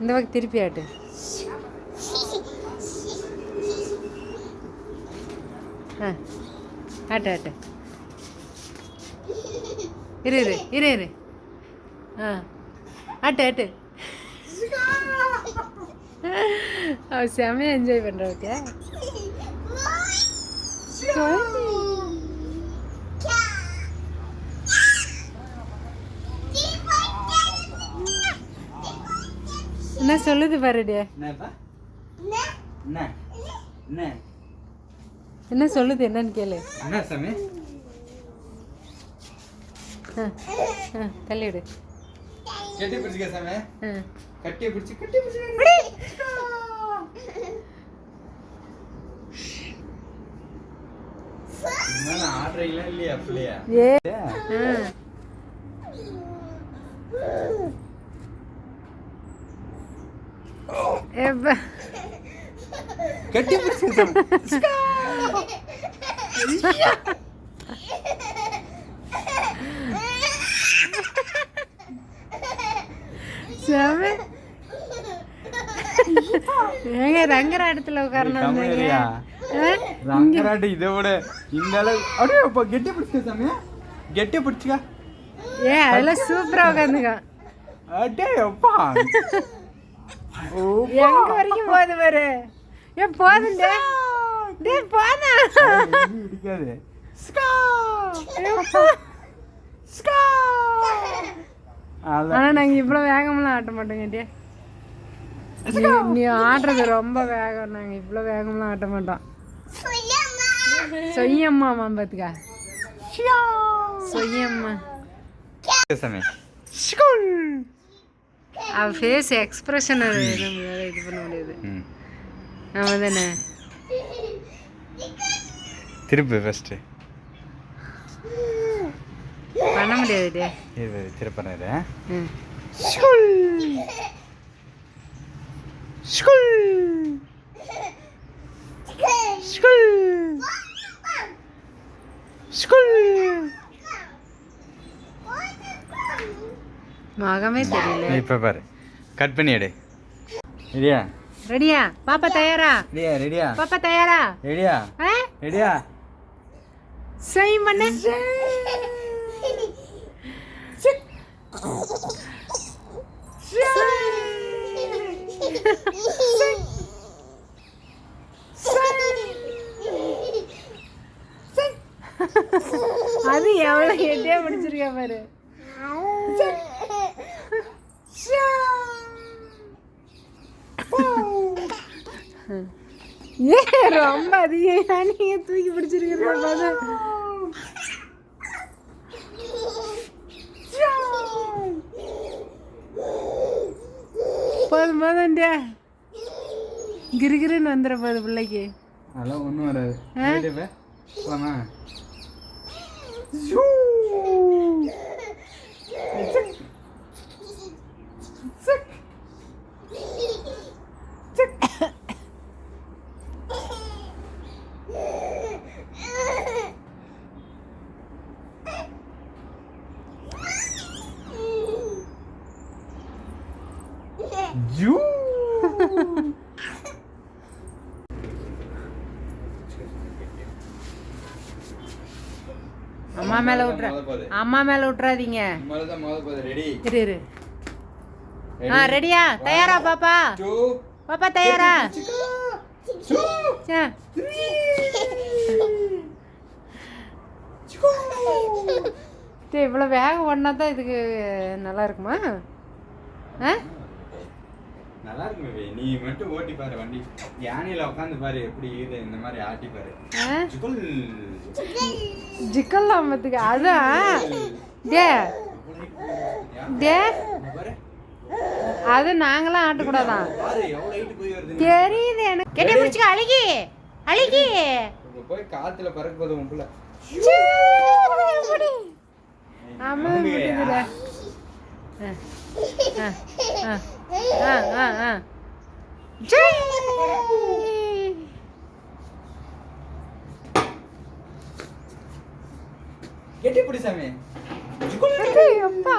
இந்த பக்கம் திருப்பி ஆட்டு. ஆ ஆட்டு ஆட்டு. இரு இரு இரு இரு. ஆ ஆட்டு ஆட்டு. அவ செமையாக என்ஜாய் பண்ணுறவங்க என்ன சொல்லுது பாருடி? என்ன சொல்லுது என்னன்னு கேளு. தள்ளிவிடு கட்டி பிடிச்சிக்க சாமி. கட்டி பிடிச்சி கட்டி பிடிச்சி ஆடுறீங்களா இல்லையா அப்படியா ஏ ஏ, ஆ எப்ப கட்டி சாமி ஏங்க ரங்கராட்டத்தில் உட்காரணும் தமிழரியா ரங்கராட்டு இதை விட. இந்த அளவு அப்படியே அப்போ கெட்டி பிடிச்சிக்க சாமி கெட்டி பிடிச்சிக்க. ஏ அதெல்லாம் சூப்பராக உட்காந்துங்க அடே அப்பா. எங்க வரைக்கும் போகுது பாரு. ஏ போதுண்டே. டேய் போதா இடிக்காது அதான் ஆனா நாங்க இவ்வளவு வேகமெல்லாம் ஆட்ட மாட்டோங்க டே நீ ஆடுறது ரொம்ப வேகம். நாங்க இவ்வளவு வேகமெல்லாம் ஆட்ட மாட்டோம். சொய்யம்மா பாத்துக்கா. சொய்யம்மா சாமி அவ ஃபேஸ் எக்ஸ்பிரஷன் நம்மளால இது பண்ண முடியாது ம். ஆமா தானே திருப்பு ஃபஸ்ட்டு பண்ண முடியாது டே இது திருப்பினாரு ம். மகமே தெரியல. இப்போ பாரு. கட் பண்ணி எடு. ரெடியா? ரெடியா? பாப்பா தயாரா? ரெடியா ரெடியா? பாப்பா தயாரா? ரெடியா? ஆ? ரெடியா? சை. பண்ணு அது எவ்வளவு எட்டே பிடிச்சிருக்கா பாரு. ஏ ரொம்ப அதிகம். நீங்க தூக்கி பிடிச்சிருக்கிறத பாரு போதும் போதும்டா கிருகிருன்னு வந்துட போகுது பிள்ளைக்கு. அதெல்லாம் ஒன்றும் வராது. ஜூ அம்மா மேல விட்ற அம்மா மேல விட்றாதீங்க இரு இரு. ஆ ரெடியா தயாரா பாப்பா? பாப்பா தயாரா? இவ்வளவு வேகம் ஓடினா தான் இதுக்கு நல்லா இருக்குமா? ஆ? நல்லா இருக்கு பேபி நீ மட்டும் ஓட்டி பாரு வண்டி. யானையில உட்காந்து பாரு எப்படி இது இந்த மாதிரி ஆட்டி பாரு. ஆ? ஜுகுல். ஜிக்கல்லாம் பார்த்துக்க அதான் டே. டே. அது நாங்களாம் ஆட்டக்கூடாதான் தெரியுது எனக்கு. கெட்டி பிடிச்சிக்க அழுகி. அழுகி. போய் காத்துல பறக்க போது உன் புள்ள. கெட்டி பிடி சாமி. அப்பா.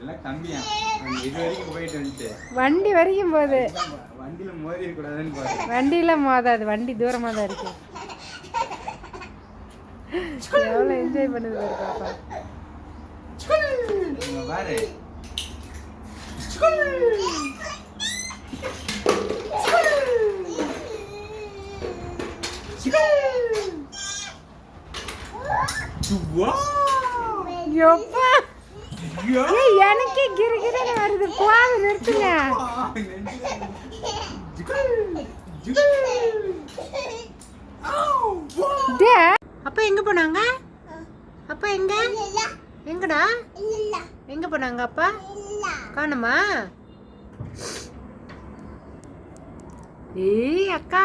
எல்லாம் தம்பியா அவன் இது வரைக்கும் போயிட்டு வந்துட்டு. வண்டி வரைக்கும் போகுது. வண்டியில மோதி கூடாதுன்னு வண்டியில மோதாது. வண்டி தூரமாக தான் இருக்கு. எவ்வளோ என்ஜாய் பண்ணுது பாப்பா. இங்க பாரு எனக்கே கிறுகிறுன்னு வருது. போது நிறுத்துங்க அப்பா எங்க போனாங்க? அப்பா எங்க? எங்கடா? எங்க போனாங்க அப்பா? காணுமா? ஏய் அக்கா.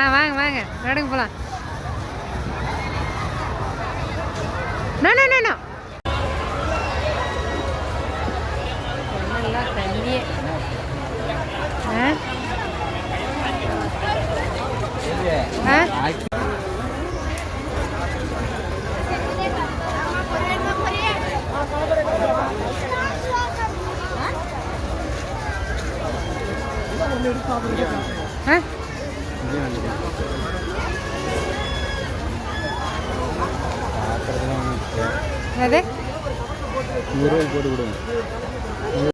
ஆ வாங்க வாங்க. நடங்க போலாம். No no no. ஆ ஆ அது போட்டு கொடுங்க